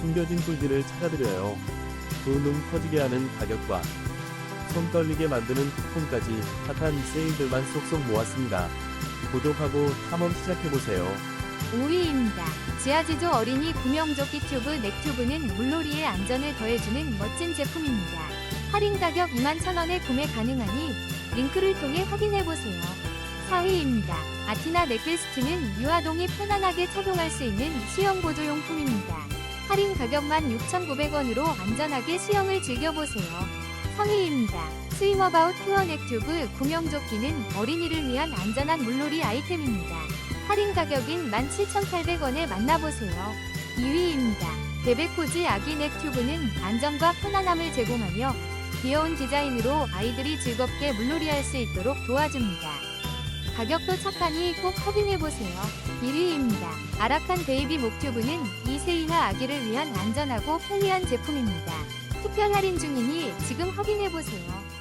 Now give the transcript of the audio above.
숨겨진 꿀들을 찾아드려요. 두눈 커지게 하는 가격과 손 떨리게 만드는 쿠폰까지 핫한 세일들만 쏙쏙 모았습니다. 구독하고 탐험 시작해보세요. 5위입니다. 지아지조 어린이 구명조끼 튜브 넥튜브는 물놀이의 안전을 더해주는 멋진 제품입니다. 할인 가격 21,000원에 구매 가능하니 링크를 통해 확인해보세요. 4위입니다. 아티나 넥베스트는 유아동이 편안하게 착용할 수 있는 수영 보조용품입니다. 할인 가격만 6,900원으로 안전하게 수영을 즐겨보세요. 3위입니다. 스위머바웃 퓨어 넥튜브 구명조끼는 어린이를 위한 안전한 물놀이 아이템입니다. 할인 가격인 17,800원에 만나보세요. 2위입니다. 베베코즈 아기 넥튜브는 안정과 편안함을 제공하며 귀여운 디자인으로 아이들이 즐겁게 물놀이할 수 있도록 도와줍니다. 가격도 착하니 꼭 확인해보세요. 1위입니다. 아라칸 베이비 목튜브는 2세 이하 아기를 위한 안전하고 편리한 제품입니다. 특별 할인 중이니 지금 확인해보세요.